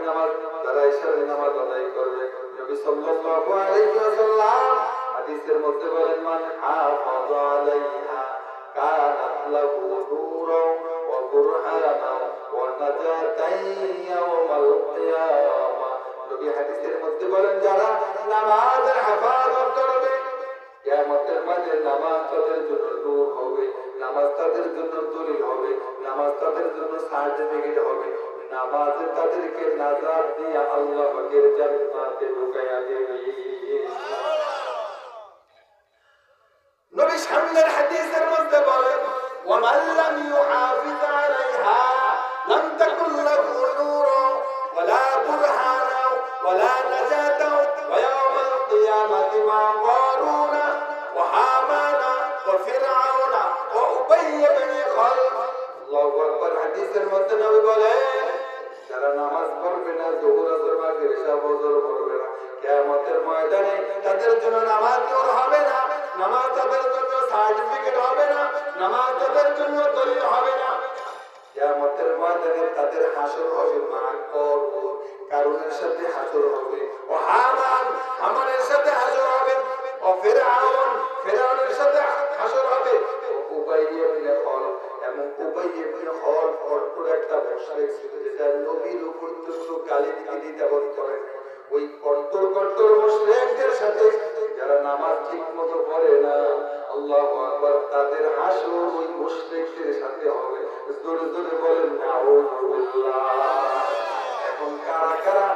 মাগরিবের নামাজ, যারা ইশারের নামাজ আদায় করবে। নবী সাল্লাল্লাহু আলাইহি ওয়াসাল্লাম হাদিসের মধ্যে বলেন, মান হাফাযা আলাইহা কানাত লাহু নূরান ওয়া বুরহানান ওয়া নাজাতান ইয়াওমাল কিয়ামা। নবী হাদিসের মধ্যে বলেন, যারা নামাজের হেফাজত করবে, কিয়ামতের মাঝে নামাজ তাদের জন্য নূর হবে, নামাজ তাদের জন্য দলিল হবে, নামাজ তাদের জন্য সার্টিফিকেট হবে। নামাজ তাদেরকে নাজার দিয়ে আল্লাহের জান্নাতে ঢুকাইয়া দেবে নবী সামনের হাদিসের মধ্যে বলেন ومن لم يحافظ عليها لم تكن له نورا ولا برهانا ولا نجاة ويوم القيامة مع قارون وحامان وفرعون وأبي بن خلف. الله أكبر حديث المتنبي بلين যারা নামাজ পড়বে না জোহর আসর মাগরিব এশা ফজর পড়বে না। কিয়ামতের ময়দানে তাদের জন্য নামাজ নূর হবে না। নামাজ তাদের জন্য সার্টিফিকেট হবে না। নামাজ তাদের জন্য দলিল হবে না। কিয়ামতের ময়দানে তাদের হাসর হবে মা করব কারণের সাথে হাসর হবে। ও হামান হামানের সাথে হাসর হবে। ও ফেরাউন ফেরাউনের নবীর উপর তো গালি দিতে দিতে করে। ওই কট্টর কট্টর মুসলিমদের সাথে, যারা নামাজ ঠিক মতো পড়ে না, আল্লাহ আকবার, তাদের হাসো ওই মুসলিমদের সাথে হবে। জোরে জোরে বলেন না এখন কারা কারা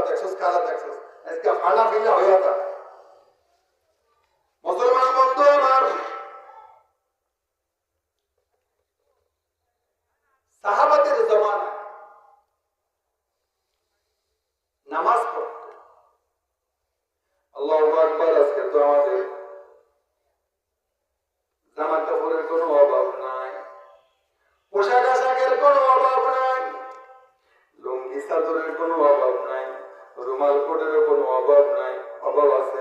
দেখছস কালা দেখছস? আজকে ফানা ফিনা হইয়া তা অভাব নাই অভাব আছে।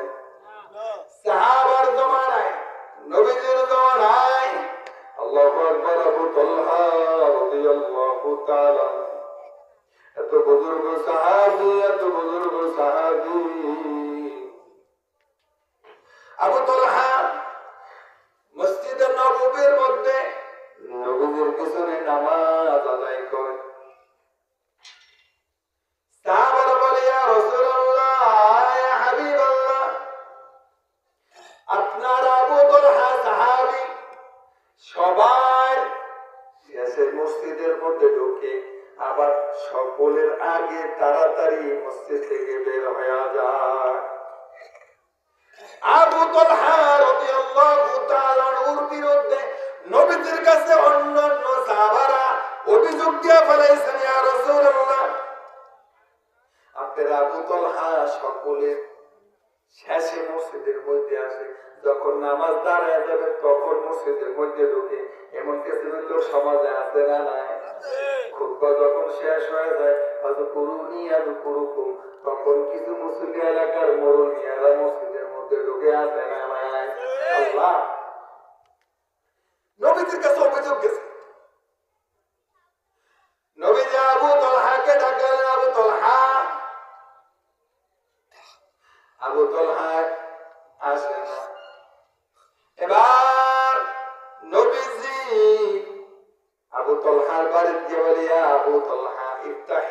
সাহাবার জমানায় নবীজির জমানায় আল্লাহু আকবার আবু তালহা রাদিয়াল্লাহু তাআলা। এত বুজুর্গ সাহাবী, এত বুজুর্গ সাহাবী। আবু তালহা মসজিদে নববীর মধ্যে নবীর পিছনে নামাজ আদায় করে সকলের আগে তাড়াতাড়ি মসজিদ থেকে বের হয়ে যায়। আবু তালহা রাদিয়াল্লাহু বিরুদ্ধে কাছে অন্যান্য সাহাবারা অভিযোগ দিয়ে ইয়া রাসূলুল্লাহ আবু তালহা সকলে শেষে মসজিদের মধ্যে আসে। যখন নামাজ দাঁড়ায় যাবে, তখন মসজিদের মধ্যে ঢুকে এমন কিছু তো সমাজে আছে না নাই? খুতবা যখন শেষ হয়ে যায় আজ কুরুনি আজ কুরুকুম তখন কিছু মুসলিম এলাকার মরুনিয়ারা মসজিদের মধ্যে ঢুকে আসে, না আল্লাহ। নবীদের কাছে অভিযোগ গেছে।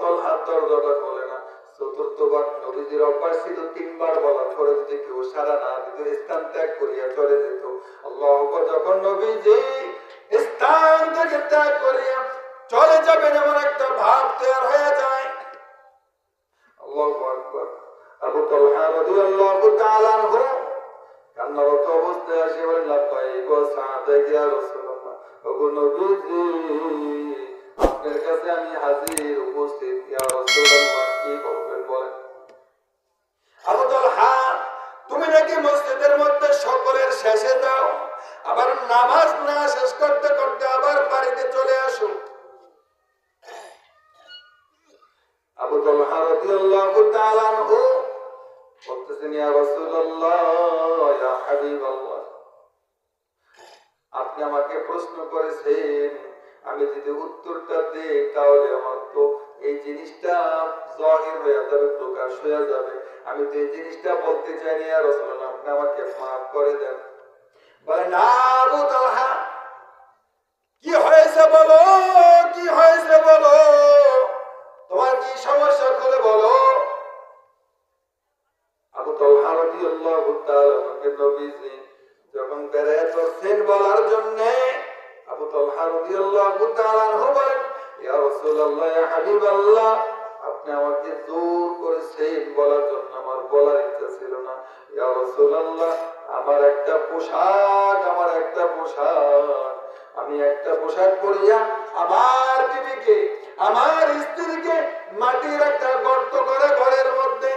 তলহার দরজাটা খোলে না। চতুর্থবার নবীজির অভ্যাস ছিল তিনবার বলার পরে যদি কেউ সারা না দিত স্থান ত্যাগ করিয়া চলে যেত, আল্লাহ যখন নবীজি স্থান থেকে ত্যাগ করিয়া চলে যাবেন এমন একটা ভাব তৈরি হয়ে যায়। অবস্থায় আসে বলেন আপনার কাছে আমি হাজির, উপস্থিত। তুমি নাকি মসজিদের মধ্যে সকলের শেষে যাও, আবার নামাজ না শেষ করতে করতে আবার বাড়িতে চলে আসো। আবু তালহা আপনি আমাকে প্রশ্ন করেছেন আমি যদি উত্তরটা দেই, তাহলে আমার তো এই জিনিসটা জাহির হয়ে যাবে, প্রকাশ হয়ে যাবে। আমি তো এই জিনিসটা বলতে চাই না, ইয়া রাসূলুল্লাহ, আপনি আমাকে মাফ করে দেন। বলে, না কি হয়েছে বলো, কি হয়েছে বলো? তোমার কি সমস্যা খুলে বলো? আবু রাদিয়াল্লাহু তাআলা আমাকে নবীজি যখন বলার জন্য আবু তালহা রাদিয়াল্লাহু তাআলা বলেন, ইয়া রাসূলুল্লাহ, ইয়া হাবিবাল্লাহ, আপনি আমাকে জোর করেছেন বলার জন্য আমার বলার ইচ্ছা ছিল না। ইয়া রাসূলুল্লাহ, আমার একটা পোশাক, আমার একটা পোশাক, আমি একটা পোশাক পরিয়া আমার বিবিকে, আমার স্ত্রীকে মাটির একটা গর্ত করে ঘরের মধ্যে,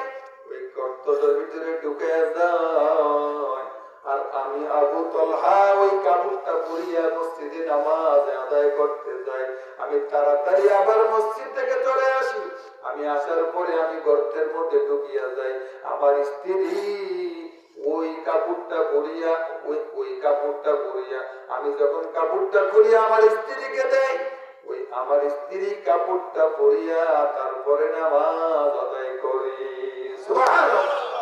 ওই গর্তটার ভিতরে ঢুকে যায় আর আমি আবু তলহা ওই কাপড়টা পরিয়া মসজিদে নামাজ আদায় করতে যাই। আমি তাড়াতাড়ি আবার মসজিদ থেকে চলে আসি। আমি আসার পরে আমি গর্তের মধ্যে ঢুকিয়া যাই। আমার স্ত্রী ওই কাপড়টা পরিয়া, ওই ওই কাপড়টা পরিয়া, আমি যখন কাপড়টা পরিয়া আমার স্ত্রীকে দেয় ওই আমার স্ত্রী কাপড়টা পরিয়া তারপরে নামাজ আদায় করি। সুবহানাল্লাহ!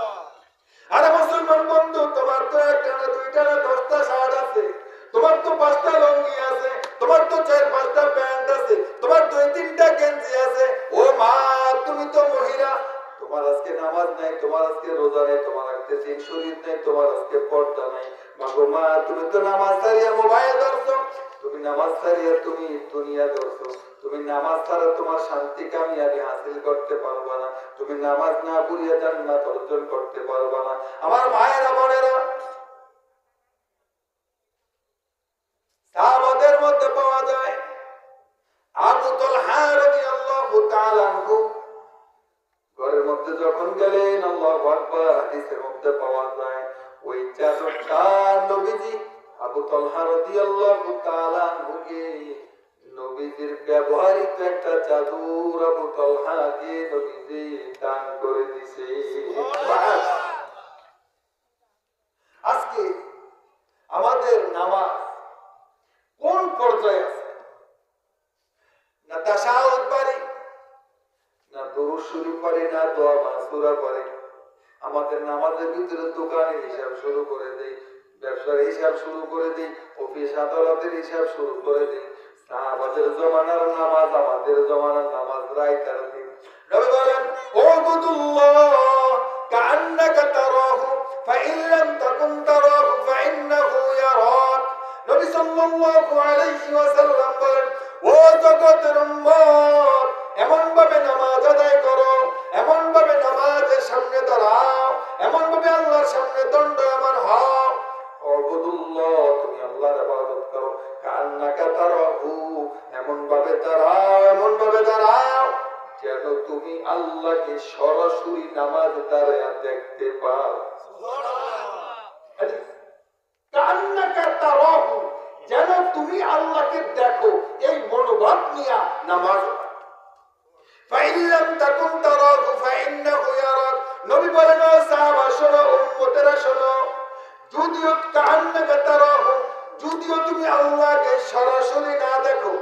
শরীর আজকে পর্দা নাই। মাগো মা, তুমি তো নামাজ ছাড়িয়া মোবাইল ধরছো। তুমি নামাজ ছাড়িয়া তুমি দুনিয়া ধরছো। তুমি নামাজ ছাড়া তোমার শান্তি কামিয়াবি হাসিল করতে পারবা না। তুমি নামাজ না পড়িয়া জান্নাত অর্জন করতে পারবা না। আমার মায়েরা বোনেরা, সাহাবাদের মধ্যে পাওয়া যায়, আবু তালহা রাদিয়াল্লাহু তাআলা আনহু। ঘরের মধ্যে যখন গেলেন, আল্লাহু আকবার, হাদিসের মধ্যে পাওয়া যায় ওই চাদরটা নবীজি আবু তালহা রাদিয়াল্লাহু তাআলা আনহুকে নবীজির ব্যবহারিত একটা চাদর আবু তালহাকে নবীজি দান করে দিছে। আজকে আমাদের নামাজ কোন পর্যায়ে আছে? না তাশাহুদ পারি, না দরুদ শরীফ পারি, না দোয়া মাসুরা পারি। আমাদের নামাজের ভিতরে দোকানের হিসাব শুরু করে দেই, ব্যবসার হিসাব শুরু করে দিই, অফিস আদালতের হিসাব শুরু করে দিই। সাহাবাদের জমানার নামাজ, আমাদের জমানার নামাজ রাইতার দিন। এমন ভাবে নামাজ আদায় করো, এমন দাঁড়াও। এমন ভাবে আল্লাহর সামনে দণ্ড এমন হও। অবদুল্লাহ, তুমি আল্লাহর ইবাদত করো। কান্নাকা তারাহু এমন ভাবে দাঁড়াও এমন ভাবে দাঁড়াও, যেন তুমি আল্লাহকে সরাসরি নামাজ দ্বারা দেখতে পাও। কান্নাকা তারাহু যেন তুমি আল্লাহকে দেখো। এই মনোভাব নিয়ে নামাজ فإن لم تكن تراه فإنه يراك নবী বলেন সাহাবা, শোনো, উম্মতেরা শোনো, যদিও কান্নাকে তার যদিও তুমি আল্লাহকে সরাসরি না দেখো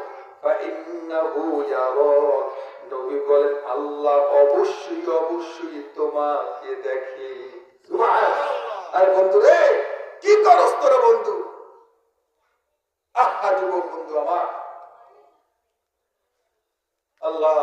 নবী বলেন, আল্লাহ অবশ্যই অবশ্যই তোমাকে দেখে। আর বন্ধু রে, কি করস তোর বন্ধু? আহা যুবক বন্ধু আমার। আল্লাহ